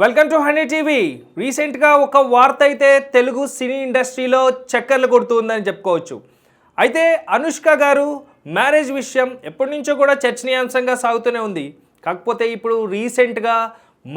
Welcome to honey TV. రీసెంట్గా ఒక వార్త అయితే తెలుగు సినీ ఇండస్ట్రీలో చక్కర్లు కొడుతుందని చెప్పుకోవచ్చు. అయితే అనుష్క గారు మ్యారేజ్ విషయం ఎప్పటి నుంచో కూడా చర్చనీయాంశంగా సాగుతూనే ఉంది. కాకపోతే ఇప్పుడు రీసెంట్గా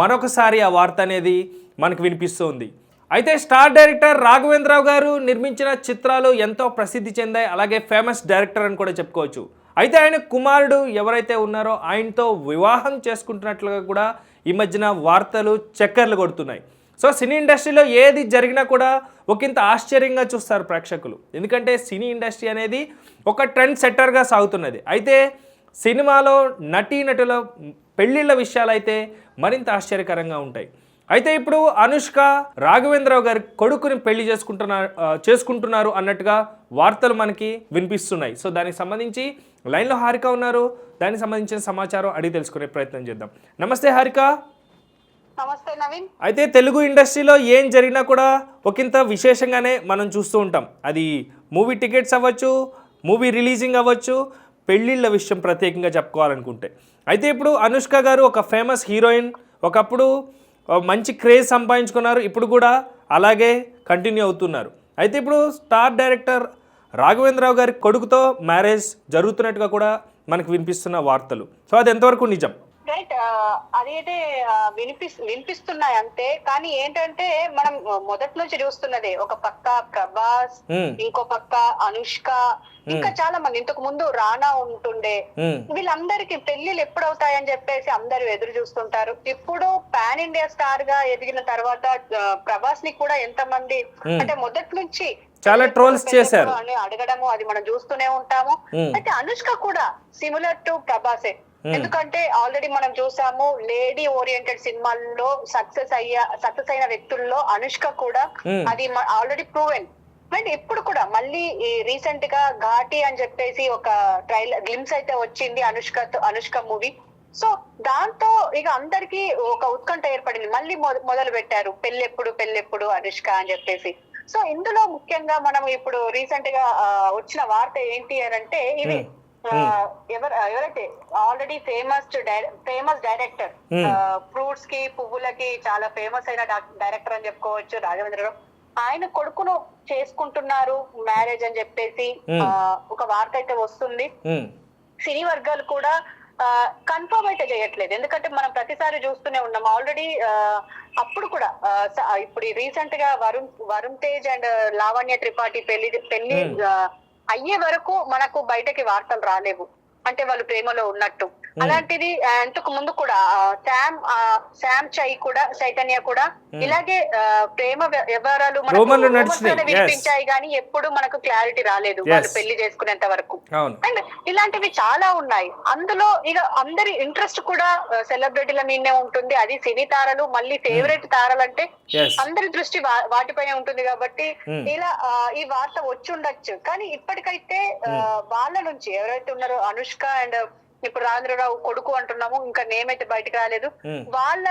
మరొకసారి ఆ వార్త అనేది మనకు వినిపిస్తుంది. అయితే స్టార్ డైరెక్టర్ రాఘవేంద్రరావు గారు నిర్మించిన చిత్రాలు ఎంతో ప్రసిద్ధి చెందాయి. అలాగే ఫేమస్ డైరెక్టర్ అని కూడా చెప్పుకోవచ్చు. అయితే ఆయన కుమారుడు ఎవరైతే ఉన్నారో ఆయనతో వివాహం చేసుకుంటున్నట్లుగా కూడా ఈ మధ్యన వార్తలు చక్కర్లు కొడుతున్నాయి. సో సినీ ఇండస్ట్రీలో ఏది జరిగినా కూడా ఒకంత ఆశ్చర్యంగా చూస్తారు ప్రేక్షకులు. ఎందుకంటే సినీ ఇండస్ట్రీ అనేది ఒక ట్రెండ్ సెట్టర్గా సాగుతున్నది. అయితే సినిమాలో నటీనటుల పెళ్ళిళ్ళ విషయాలైతే మరింత ఆశ్చర్యకరంగా ఉంటాయి. అయితే ఇప్పుడు అనుష్క రాఘవేంద్రరావు గారి కొడుకుని పెళ్ళి చేసుకుంటున్నారు ఆ, చేసుకుంటున్నారు అన్నట్టుగా వార్తలు మనకి వినిపిస్తున్నాయి. సో దానికి సంబంధించి లైన్లో హారిక ఉన్నారు. దానికి సంబంధించిన సమాచారం అడిగి తెలుసుకునే ప్రయత్నం చేద్దాం. నమస్తే హారిక. నమస్తే నవీన్. అయితే తెలుగు ఇండస్ట్రీలో ఏం జరిగినా కూడా ఒకంత విశేషంగానే మనం చూస్తూ ఉంటాం. అది మూవీ టికెట్స్ అవ్వచ్చు మూవీ రిలీజింగ్ అవ్వచ్చు పెళ్ళిళ్ళ విషయం ప్రత్యేకంగా చెప్పుకోవాలనుకుంటే. అయితే ఇప్పుడు అనుష్క గారు ఒక ఫేమస్ హీరోయిన్. ఒకప్పుడు మంచి క్రేజ్ సంపాదించుకున్నారు. ఇప్పుడు కూడా అలాగే కంటిన్యూ అవుతున్నారు. అయితే ఇప్పుడు స్టార్ డైరెక్టర్ రాఘవేంద్రరావు గారి కొడుకుతో మ్యారేజ్ జరుగుతున్నట్టుగా కూడా మనకు వినిపిస్తున్న వార్తలు. సో అది ఎంతవరకు నిజం? రైట్ అదైతే ఆ, వినిపిస్ వినిపిస్తున్నాయి అంతే కానీ ఏంటంటే మనం మొదటి నుంచి చూస్తున్నదే ఒక పక్క ప్రభాస్. ఇంకో పక్క అనుష్క ఇంకా చాలా మంది ఇంతకు ముందు రానా ఉంటుండే. వీళ్ళందరికి పెళ్ళిళ్ళు ఎప్పుడు అవుతాయని చెప్పేసి అందరూ ఎదురు చూస్తుంటారు ఇప్పుడు పాన్ ఇండియా స్టార్గా ఎదిగిన తర్వాత ప్రభాస్ని కూడా ఎంతమంది మ్మ్. అంటే మొదటి నుంచి చాలా trolls చేశారు. అని అడగడము అది మనం చూస్తూనే ఉంటాము. అయితే అనుష్క కూడా సిమిలర్ టు ప్రభాసే ఎందుకంటే ఆల్రెడీ మనం చూసాము లేడీ ఓరియంటెడ్ సినిమాల్లో సక్సెస్ అయ్యా సక్సెస్ అయిన వ్యక్తుల్లో అనుష్క కూడా Hmm. అది ఆల్రెడీ ప్రూవెన్ అండ్ ఇప్పుడు కూడా మళ్ళీ రీసెంట్గా ఘాటి అని చెప్పేసి ఒక ట్రైలర్ గ్లిమ్స్ అయితే వచ్చింది అనుష్క అనుష్క మూవీ సో దాంతో ఇక అందరికి ఒక ఉత్కంఠ ఏర్పడింది. మళ్ళీ మొద- మొదలు పెట్టారు. పెళ్ళెప్పుడు పెళ్ళెప్పుడు అనుష్క అని చెప్పేసి. సో ఇందులో ముఖ్యంగా మనం ఇప్పుడు రీసెంట్గా వచ్చిన వార్త ఏంటి అని అంటే ఇవి Hmm. ఎవరైతే already famous famous director Hmm. ఫ్రూట్స్కి పువ్వులకి చాలా ఫేమస్ అయిన డైరెక్టర్ అని చెప్పుకోవచ్చు రాఘవేంద్రరావు ఆయన కొడుకును చేసుకుంటున్నారు మ్యారేజ్ అని చెప్పేసి. Hmm. ఆ, ఒక వార్త అయితే వస్తుంది. మ్మ్. సినీ వర్గాలు కూడా కన్ఫర్మ్ అయితే చేయట్లేదు. ఎందుకంటే మనం ప్రతిసారి చూస్తూనే ఉన్నాం. ఆల్రెడీ అప్పుడు కూడా ఇప్పుడు రీసెంట్గా వరుణ్ వరుణ్ తేజ్ అండ్ లావణ్య త్రిపాఠి పెళ్ళి పెళ్ళి ఆ, అయ్యే వరకు మనకు బయటకి వార్తలు రాలేవు. అంటే వాళ్ళు ప్రేమలో ఉన్నట్టు. అలాంటిది ఇంతకు ముందు కూడా శామ్ శామ్ చై కూడా చైతన్య కూడా ఇలాగే ప్రేమ వ్య- వ్యవహారాలు మనకు. వినిపించాయి కానీ ఎప్పుడు మనకు క్లారిటీ రాలేదు వాళ్ళు. పెళ్ళి చేసుకునేంత వరకు. అండ్ ఇలాంటివి చాలా ఉన్నాయి. అందులో ఇక అందరి ఇంట్రెస్ట్ కూడా సెలబ్రిటీల మీదనే ఉంటుంది. అది సినీ తారలు మళ్ళీ ఫేవరెట్ తారలు అంటే. అందరి దృష్టి వాటిపైనే ఉంటుంది కాబట్టి. ఇలా ఈ వార్త వచ్చి ఉండొచ్చు. కానీ ఇప్పటికైతే వాళ్ళ నుంచి ఎవరైతే ఉన్నారో అనుష్క అండ్ ఇప్పుడు రాజేంద్రరావు కొడుకు అంటున్నాము ఇంకా నేమ్ అయితే బయటకు రాలేదు. వాళ్ళ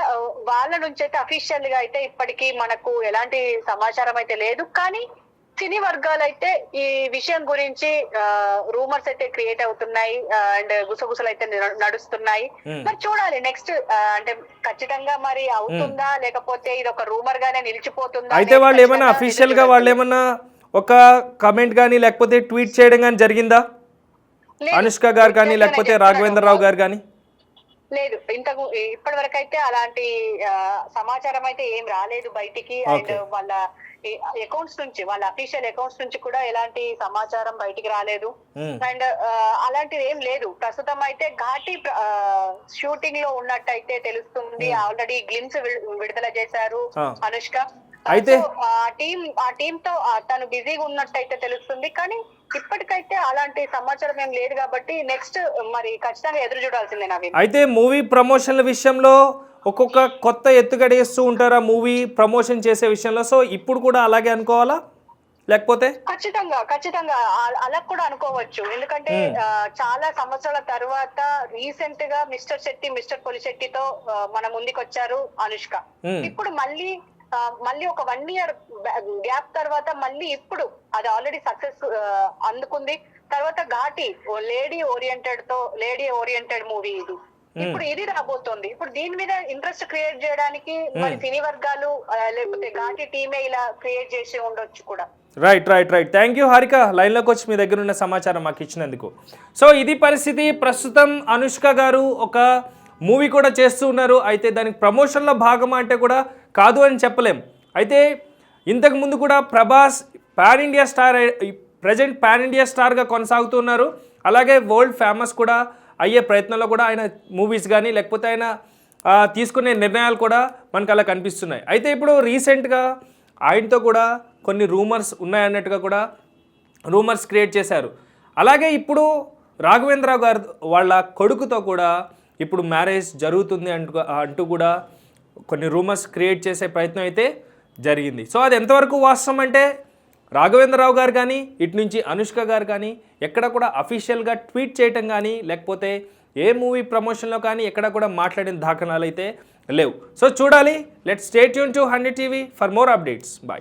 వాళ్ళ నుంచి అయితే అఫీషియల్గా అయితే ఇప్పటికీ మనకు ఎలాంటి సమాచారం అయితే లేదు కానీ సినీ వర్గాలు అయితే ఈ విషయం గురించి రూమర్స్ అయితే క్రియేట్ అవుతున్నాయి అండ్ గుసగుసలు అయితే నడు- నడుస్తున్నాయి. మరి చూడాలి నెక్స్ట్ అంటే ఖచ్చితంగా మరి అవుతుందా లేకపోతే ఇది ఒక రూమర్ గానే నిలిచిపోతుందా అయితే వాళ్ళు ఖచ్చితంగా అఫీషియల్గా వాళ్ళు ఏమన్నా ఒక కమెంట్ కానీ లేకపోతే ట్వీట్ చేయడం కానీ జరిగిందా. అనుష్క గారు కానీ లేకపోతే. రాఘవేంద్రరావు గారు కానీ? లేదు. ఇంతకు ఇప్పటి వరకు అయితే అలాంటి సమాచారం అయితే ఏం రాలేదు బయటికి. అండ్. వాళ్ళ అకౌంట్స్ నుంచి వాళ్ళ అఫీషియల్ అకౌంట్స్ నుంచి కూడా ఎలాంటి సమాచారం బయటికి రాలేదు. అండ్ అలాంటిది ఏం లేదు. ప్రస్తుతం అయితే ఘాటి షూటింగ్లో ఉన్నట్టయితే తెలుస్తుంది. ఆల్రెడీ గ్లిమ్స్ విడుదల చేశారు. అనుష్క. అయితే- ఆ టీం ఆ టీం తో తను బిజీగా ఉన్నట్టయితే తెలుస్తుంది. కానీ ఇప్పటికైతే అలాంటి సమాచారం ఏం లేదు కాబట్టి నెక్స్ట్ మరి ఖచ్చితంగా ఎదురు చూడాల్సిందే నవీన్. అయితే మూవీ ప్రమోషన్ల విషయంలో ఒక్కొక్క కొత్త ఎత్తుగడేస్తూ ఉంటారు ఆ మూవీ ప్రమోషన్ చేసే విషయంలో. సో ఇప్పుడు కూడా అలాగే అనుకోవాలా? లేకపోతే? ఖచ్చితంగా ఖచ్చితంగా. అలా కూడా అనుకోవచ్చు. ఎందుకంటే చాలా సంవత్సరాల తర్వాత రీసెంట్గా మిస్టర్ శెట్టి మిస్టర్ పొలిశెట్టితో మన ముందుకు వచ్చారు అనుష్క. ఇప్పుడు మళ్ళీ మళ్ళీ ఒక వన్ ఇయర్ గ్యాప్ తర్వాత మళ్ళీ ఇప్పుడు అది ఆల్రెడీ సక్సెస్ అందుకుంది. తర్వాత ఘాటి లేడీ ఓరియంటెడ్తో లేడీ ఓరియంటెడ్ మూవీ ఇది. ఇప్పుడు ఇది రాబోతోంది. ఇప్పుడు దీని మీద ఇంట్రెస్ట్ క్రియేట్ చేయడానికి మరి సినీ వర్గాలు లేకపోతే ఘాటి టీమే ఇలా క్రియేట్ చేసి ఉండొచ్చు కూడా. Right right right thank you Harika లైన్లోకి వచ్చి మీ దగ్గర ఉన్న సమాచారం మాకు ఇచ్చినందుకు. సో ఇది పరిస్థితి. ప్రస్తుతం అనుష్క గారు ఒక మూవీ కూడా చేస్తూ ఉన్నారు. అయితే దానికి ప్రమోషన్లో భాగమా అంటే కూడా కాదు అని చెప్పలేం. అయితే ఇంతకు ముందు కూడా Prabhas pan India star present pan India స్టార్గా కొనసాగుతున్నారు అలాగే వరల్డ్ ఫేమస్ కూడా అయ్యే ప్రయత్నంలో కూడా ఆయన మూవీస్ కానీ లేకపోతే ఆయన తీసుకునే నిర్ణయాలు కూడా మనకు అలా కనిపిస్తున్నాయి. అయితే ఇప్పుడు రీసెంట్గా ఆయనతో కూడా కొన్ని రూమర్స్ ఉన్నాయన్నట్టుగా కూడా రూమర్స్ క్రియేట్ చేశారు. అలాగే ఇప్పుడు రాఘవేంద్రరావు గారు వాళ్ళ కొడుకుతో కూడా ఇప్పుడు మ్యారేజ్ జరుగుతుంది అంటూ అంటూ కూడా కొన్ని రూమర్స్ క్రియేట్ చేసే ప్రయత్నం అయితే జరిగింది. సో అది ఎంతవరకు వాస్తవం అంటే రాఘవేంద్రరావు గారు కానీ ఇటు నుంచి అనుష్క గారు కానీ ఎక్కడ కూడా అఫీషియల్గా ట్వీట్ చేయటం కానీ లేకపోతే ఏ మూవీ ప్రమోషన్లో కానీ ఎక్కడ కూడా మాట్లాడిన దాఖలాలు అయితే లేవు. సో చూడాలి. Let stay tune to hundred TV for more updates. Bye.